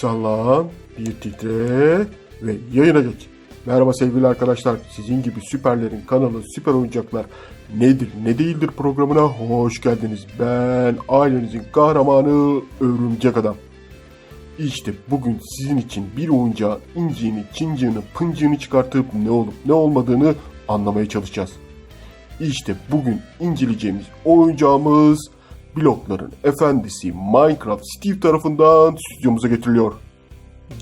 Sallan, bir titre ve yayına geç. Merhaba sevgili arkadaşlar. Sizin gibi süperlerin kanalı Süper Oyuncaklar nedir ne değildir programına hoş geldiniz. Ben ailenizin kahramanı Örümcek Adam. İşte bugün sizin için bir oyuncağın inciğini, cinciğini, pıncığını çıkartıp ne olup ne olmadığını anlamaya çalışacağız. İşte bugün inceleyeceğimiz oyuncağımız blokların efendisi Minecraft Steve tarafından stüdyomuza getiriliyor.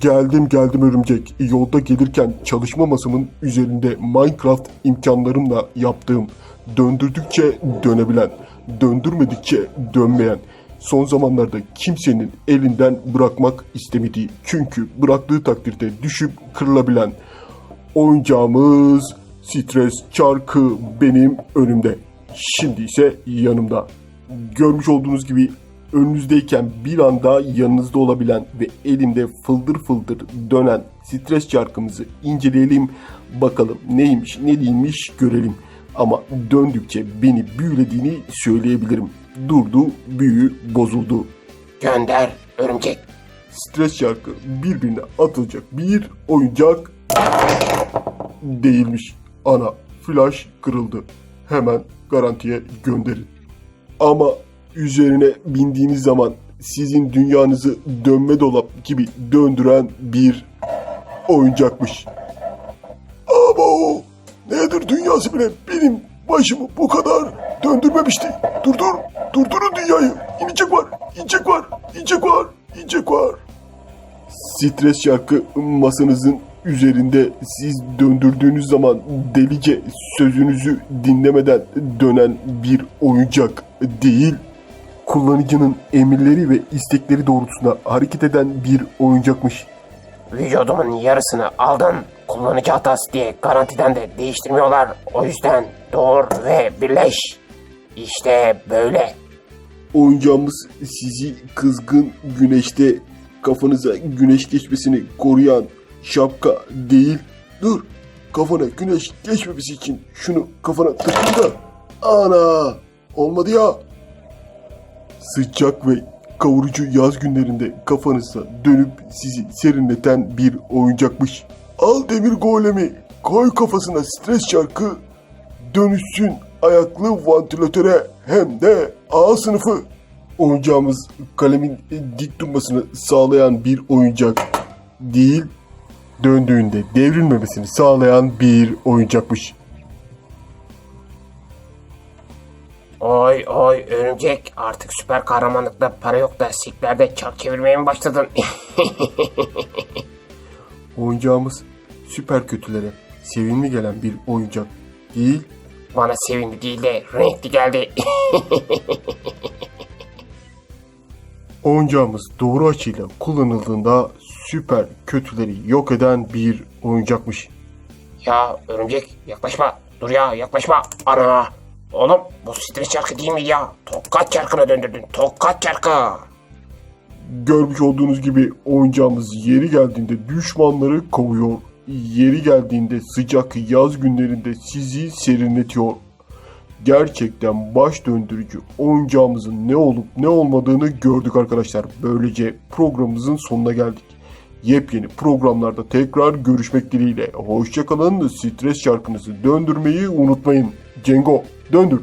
Geldim geldim örümcek. Yolda gelirken çalışma masamın üzerinde Minecraft imkanlarımla yaptığım döndürdükçe dönebilen, döndürmedikçe dönmeyen, son zamanlarda kimsenin elinden bırakmak istemediği çünkü bıraktığı takdirde düşüp kırılabilen oyuncağımız stres çarkı benim önümde. Şimdi ise yanımda. Görmüş olduğunuz gibi önünüzdeyken bir anda yanınızda olabilen ve elimde fıldır fıldır dönen stres çarkımızı inceleyelim. Bakalım neymiş ne değilmiş görelim. Ama döndükçe beni büyülediğini söyleyebilirim. Durdu, büyü bozuldu. Gönder örümcek. Stres çarkı birbirine atılacak bir oyuncak değilmiş. Ana flash kırıldı. Hemen garantiye gönderin. Ama üzerine bindiğiniz zaman sizin dünyanızı dönme dolap gibi döndüren bir oyuncakmış. Ama o nedir dünyası bile benim başımı bu kadar döndürmemişti. Durdur, durdurun dünyayı. İnecek var, inecek var, inecek var, inecek var. Stres şarkı masanızın üzerinde siz döndürdüğünüz zaman delice sözünüzü dinlemeden dönen bir oyuncak değil, kullanıcının emirleri ve istekleri doğrultusunda hareket eden bir oyuncakmış. Vücudumun yarısını aldın. Kullanıcı hatası diye garantiden de değiştirmiyorlar. O yüzden doğur ve birleş. İşte böyle. Oyuncağımız sizi kızgın güneşte kafanıza güneş geçmesini koruyan şapka değil. Dur kafana güneş geçmemesi için şunu kafana tıkın da. Ana olmadı ya. Sıcak ve kavurucu yaz günlerinde kafanıza dönüp sizi serinleten bir oyuncakmış. Al demir golemi koy kafasına stres çarkı dönüşsün ayaklı vantilatöre hem de A sınıfı. Oyuncağımız kalemin dik durmasını sağlayan bir oyuncak değil, döndüğünde devrilmemesini sağlayan bir oyuncakmış. Oy oy örümcek artık süper kahramanlıkta para yok da siklerde çark çevirmeye mi başladın? Oyuncağımız süper kötülere sevimli gelen bir oyuncak değil, Bana sevindi değil de renkli geldi. oyuncağımız doğru açıyla kullanıldığında süper kötüleri yok eden bir oyuncakmış. ya örümcek yaklaşma. Dur ya yaklaşma. Ana. Oğlum bu stres çarkı değil mi ya? Tokat çarkına döndürdün. Tokat çarkı. Görmüş olduğunuz gibi oyuncağımız yeri geldiğinde düşmanları kovuyor. Yeri geldiğinde sıcak yaz günlerinde sizi serinletiyor. Gerçekten baş döndürücü oyuncağımızın ne olup ne olmadığını gördük arkadaşlar. Böylece programımızın sonuna geldik. Yepyeni programlarda tekrar görüşmek dileğiyle. Hoşçakalın. Stres şarkınızı döndürmeyi unutmayın. Cengo döndür.